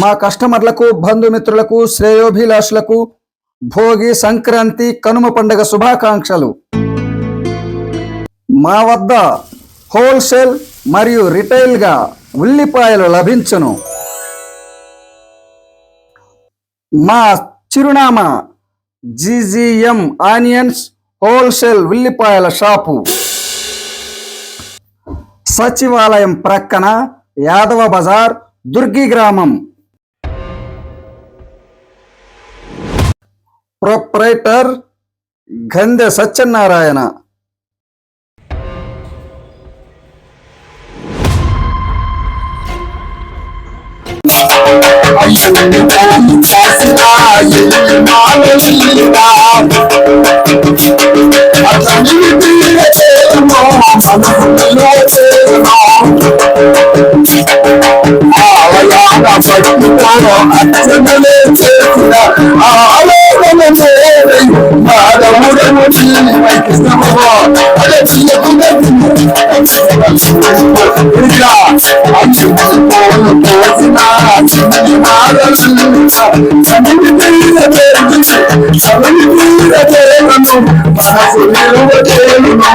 మా కస్టమర్లకు బంధుమిత్రులకు శ్రేయోభిలాషులకు భోగి సంక్రాంతి కనుమ పండుగ శుభాకాంక్షలు. మా వద్ద హోల్సేల్ మరియు రిటైల్గా ఉల్లిపాయలు లభించును. మా చిరునామా జీజీఎం ఆనియన్స్ హోల్సేల్ ఉల్లిపాయల షాపు. సచివాలయం ప్రక్కన యాదవ బజార్ దుర్గి గ్రామం. ప్రొపరైటర్ గంధె సత్యనారాయణ ఆలయాల పట్టుకోవడం owó tí ìsìnkú bọ̀ ọdẹ tí ilé kún bẹ́ẹ̀ bí mi ẹ̀jẹ̀ ìgbà tí mo ti bọ̀ nígbà àti ìgbà olùkọ́ ti máa àti ìgbà ọdẹ tí mo ti bọ̀ sàmì wípé ilé bẹ́ẹ̀ bí tó yẹ mi mọ̀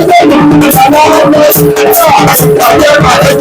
Lord,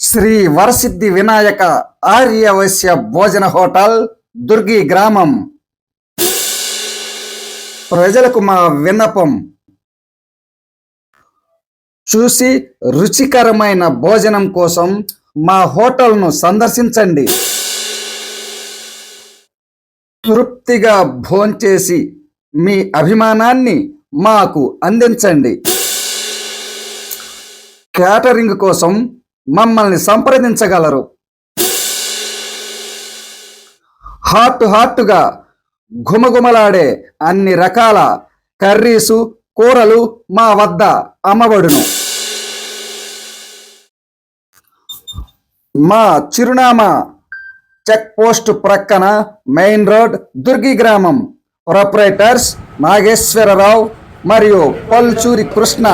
Shri Varasiddhi Vinayaka ఆర్యవశ్య భోజన hotel Durgi గ్రామం. ప్రజలకు మా విన్నపం చూసి రుచికరమైన భోజనం కోసం మా హోటల్ను సందర్శించండి. తృప్తిగా భోంచేసి మీ అభిమానాన్ని మాకు అందించండి. క్యాటరింగ్ కోసం మమ్మల్ని సంప్రదించగలరు. హాట్ హాట్గా ఘుమఘుమలాడే అన్ని రకాల కర్రీసు కూరలు మా వద్ద అమ్మబడును. మా చిరునామా చెక్ పోస్ట్ ప్రక్కన మెయిన్ రోడ్ దుర్గి గ్రామం. ప్రొపరేటర్స్ నాగేశ్వరరావు మరియు పల్చూరి కృష్ణ.